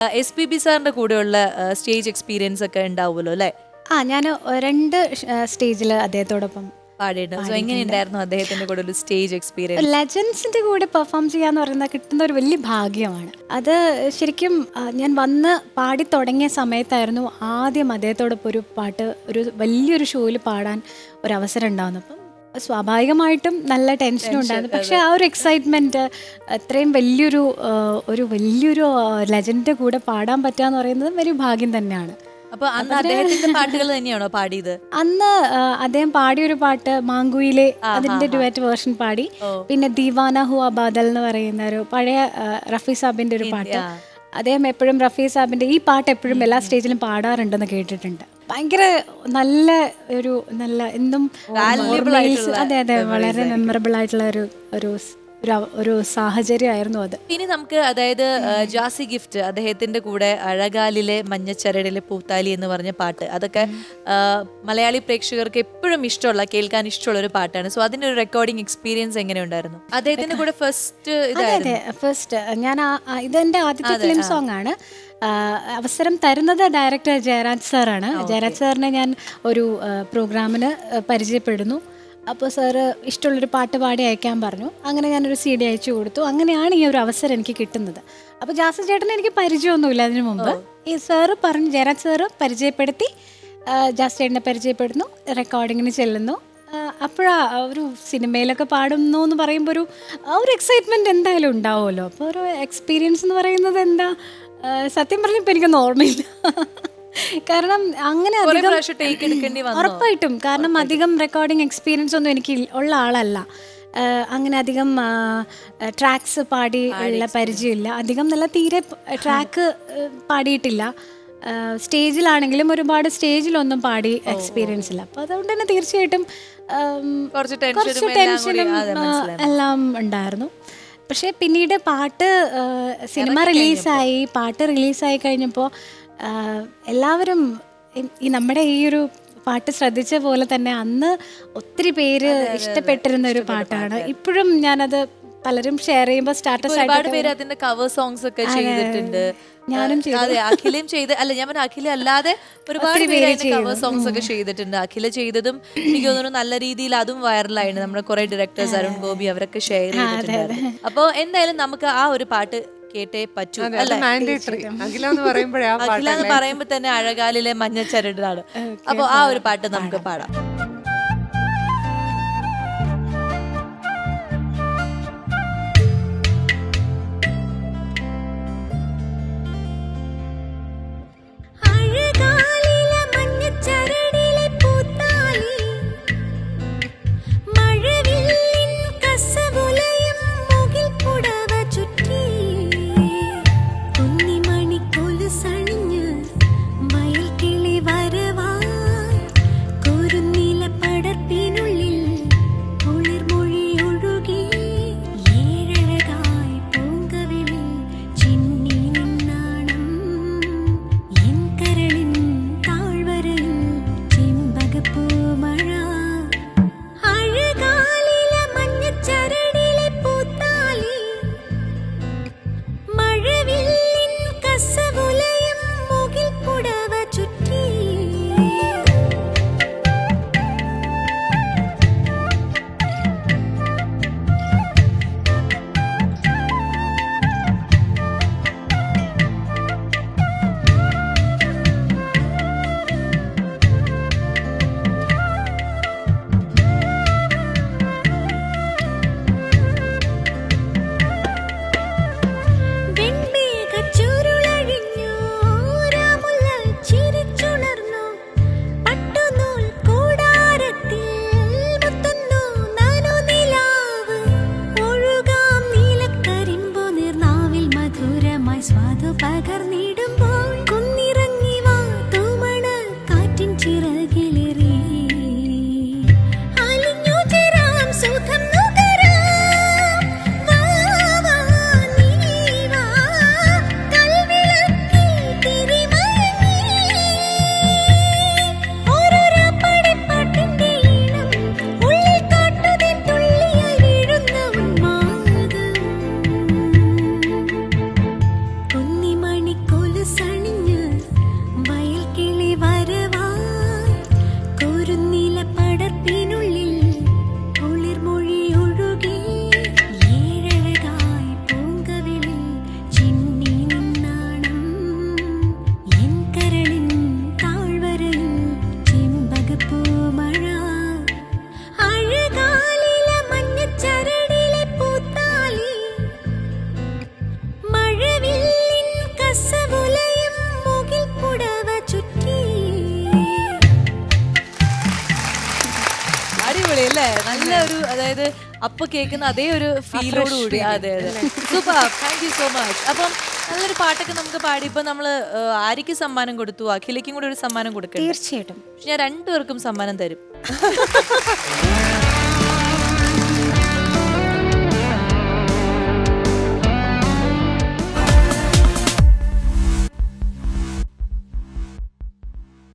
S P B സാറിന്റെ കൂടെയുള്ള stage experience ഒക്കെ ഉണ്ടാവുമല്ലോ അല്ലെ? ആ ഞാൻ രണ്ട് സ്റ്റേജിൽ അദ്ദേഹത്തോടൊപ്പം പാടിയിട്ടുണ്ട്. എങ്ങനെയുണ്ടായിരുന്നു അദ്ദേഹത്തിന്റെ കൂടെ ഒരു സ്റ്റേജ് എക്സ്പീരിയൻസ് ലെജൻസിന്റെ കൂടെ പെർഫോം ചെയ്യാന്ന് പറയുന്നത് കിട്ടുന്ന ഒരു വലിയ ഭാഗ്യമാണ്. അത് ശരിക്കും ഞാൻ വന്ന് പാടി തുടങ്ങിയ സമയത്തായിരുന്നു ആദ്യം അദ്ദേഹത്തോടൊപ്പം ഒരു പാട്ട് ഒരു വലിയൊരു ഷോയിൽ പാടാൻ ഒരു അവസരം ഉണ്ടാകുന്നത് അപ്പം സ്വാഭാവികമായിട്ടും നല്ല ടെൻഷൻ ഉണ്ടായിരുന്നു. പക്ഷെ ആ ഒരു എക്സൈറ്റ്മെന്റ് അത്രയും വലിയൊരു ഒരു വലിയൊരു ലെജൻഡ് കൂടെ പാടാൻ പറ്റുക എന്ന് പറയുന്നത് വലിയ ഭാഗ്യം തന്നെയാണ്. അപ്പൊ അന്ന് അദ്ദേഹത്തിന്റെ പാട്ടുകൾ തന്നെയാണോ പാടിയത്? അന്ന് അദ്ദേഹം പാടിയ ഒരു പാട്ട് മാങ്കുയിലെ അതിന്റെ ഡുവറ്റ് വേർഷൻ പാടി. പിന്നെ ദീവാന ഹു ബാദൽ എന്ന് പറയുന്ന ഒരു പഴയ റഫീ റഫി സാബിന്റെ ഒരു പാട്ട്. അദ്ദേഹം എപ്പോഴും റഫി സാബിന്റെ ഈ പാട്ട് എപ്പോഴും എല്ലാ സ്റ്റേജിലും പാടാറുണ്ടെന്ന് കേട്ടിട്ടുണ്ട്. ഭയങ്കര നല്ല ഒരു നല്ല എന്തും അതെ അതെ വളരെ മെമ്മറബിൾ ആയിട്ടുള്ള ഒരു ഒരു ഒരു സാഹചര്യമായിരുന്നു അത്. ഇനി നമുക്ക് അതായത് ജാസി ഗിഫ്റ്റ് അദ്ദേഹത്തിന്റെ കൂടെ അഴകാലിലെ മഞ്ഞച്ചരടിലെ പൂത്താലി എന്ന് പറഞ്ഞ പാട്ട്. അതൊക്കെ മലയാളി പ്രേക്ഷകർക്ക് എപ്പോഴും ഇഷ്ടമുള്ള കേൾക്കാൻ ഇഷ്ടമുള്ള ഒരു പാട്ടാണ്. സോ അതിന്റെ ഒരു റെക്കോർഡിംഗ് എക്സ്പീരിയൻസ് എങ്ങനെ ഉണ്ടായിരുന്നു അദ്ദേഹത്തിന്റെ കൂടെ ഫസ്റ്റ് ഫസ്റ്റ് ഞാൻ ഇതെന്റെ ആദ്യത്തെ ഫിലിം സോങ് ആണ്. അവസരം തരുന്നത് ഡയറക്ടർ ജയരാജ് സാറാണ്. ജയരാജ് സാറിനെ ഞാൻ ഒരു പ്രോഗ്രാമിന് പരിചയപ്പെടുന്നു. അപ്പോൾ സാറ് ഇഷ്ടമുള്ളൊരു പാട്ട് പാടി അയക്കാൻ പറഞ്ഞു. അങ്ങനെ ഞാനൊരു സി ഡി അയച്ചു കൊടുത്തു. അങ്ങനെയാണ് ഈ ഒരു അവസരം എനിക്ക് കിട്ടുന്നത്. അപ്പോൾ ജാസ ചേട്ടനെ എനിക്ക് പരിചയമൊന്നുമില്ല അതിനു മുമ്പ്. ഈ സാറ് പറഞ്ഞു ജയരാജ് സാറ് പരിചയപ്പെടുത്തി. ജാസ് ചേട്ടനെ പരിചയപ്പെടുന്നു റെക്കോർഡിങ്ങിന് ചെല്ലുന്നു. അപ്പോഴാ ഒരു സിനിമയിലൊക്കെ പാടുന്നു എന്ന് പറയുമ്പോൾ ഒരു ഒരു എക്സൈറ്റ്മെന്റ് എന്തായാലും ഉണ്ടാവുമല്ലോ. അപ്പോൾ ഒരു എക്സ്പീരിയൻസ് എന്ന് പറയുന്നത് എന്താ? ആ, പറഞ്ഞ ഇപ്പൊ എനിക്കൊന്നും ഓർമ്മയില്ല. കാരണം അങ്ങനെ അധികം ഉറപ്പായിട്ടും. കാരണം അധികം റെക്കോർഡിംഗ് എക്സ്പീരിയൻസ് ഒന്നും എനിക്ക് ഉള്ള ആളല്ല. അങ്ങനെ അധികം ട്രാക്സ് പാടി ഉള്ള പരിചയമില്ല. അധികം നല്ല തീരെ ട്രാക്ക് പാടിയിട്ടില്ല. സ്റ്റേജിലാണെങ്കിലും ഒരുപാട് സ്റ്റേജിലൊന്നും പാടി എക്സ്പീരിയൻസ് ഇല്ല. അപ്പോൾ അതുകൊണ്ട് തന്നെ തീർച്ചയായിട്ടും കുറച്ച് ടെൻഷനും എല്ലാം ഉണ്ടായിരുന്നു. പക്ഷേ പിന്നീട് പാട്ട് സിനിമ റിലീസായി പാട്ട് റിലീസായി കഴിഞ്ഞപ്പോൾ എല്ലാവരും ഈ- ഈ നമ്മുടെ ഈ ഒരു പാട്ട് ശ്രദ്ധിച്ച പോലെ തന്നെ അന്ന് ഒത്തിരി പേര് ഇഷ്ടപ്പെട്ടിരുന്ന ഒരു പാട്ടാണ്. ഇപ്പോഴും ഞാനത് പലരും ഷെയർ ചെയ്യുമ്പോൾ സ്റ്റാറ്റസ് ഒരുപാട് പേര് അതിന്റെ കവർ സോങ്സ് ഒക്കെ ചെയ്തിട്ടുണ്ട്. ഞാനും അതെ അഖിലയും ചെയ്ത് അല്ല ഞാൻ പറഞ്ഞ അഖില അല്ലാതെ ഒരുപാട് പേര് കവർ സോങ്സ് ഒക്കെ ചെയ്തിട്ടുണ്ട്. അഖില ചെയ്തതും എനിക്ക് തോന്നുന്നു നല്ല രീതിയിൽ അതും വൈറലായിരുന്നു നമ്മുടെ കുറെ ഡയറക്ടേഴ്സ് അരുൺ ഗോപി അവരൊക്കെ ഷെയർ ചെയ്തിട്ടുണ്ട് അപ്പൊ എന്തായാലും നമുക്ക് ആ ഒരു പാട്ട് കേട്ടേ പറ്റൂ അല്ല? അഖില എന്ന് പറയുമ്പോഴേ ആ അഖില എന്ന് പറയുമ്പോ തന്നെ അഴകാലിലെ മഞ്ഞച്ചരടാണ് അപ്പൊ ആ ഒരു പാട്ട് നമുക്ക് പാടാം. you. അതായത് അപ്പൊ കേൾക്കുന്ന അതേ ഒരു ഫീലോട് കൂടി. അതെ അതെ. Super thank you so much അപ്പം നല്ലൊരു പാട്ടൊക്കെ നമുക്ക് പാടി ഇപ്പൊ നമ്മൾ ആര്യക്ക് സമ്മാനം കൊടുത്തു അഖിലയ്ക്കും കൂടി ഒരു സമ്മാനം കൊടുക്കണം തീർച്ചയായിട്ടും. ഞാൻ രണ്ടുപേർക്കും സമ്മാനം തരും.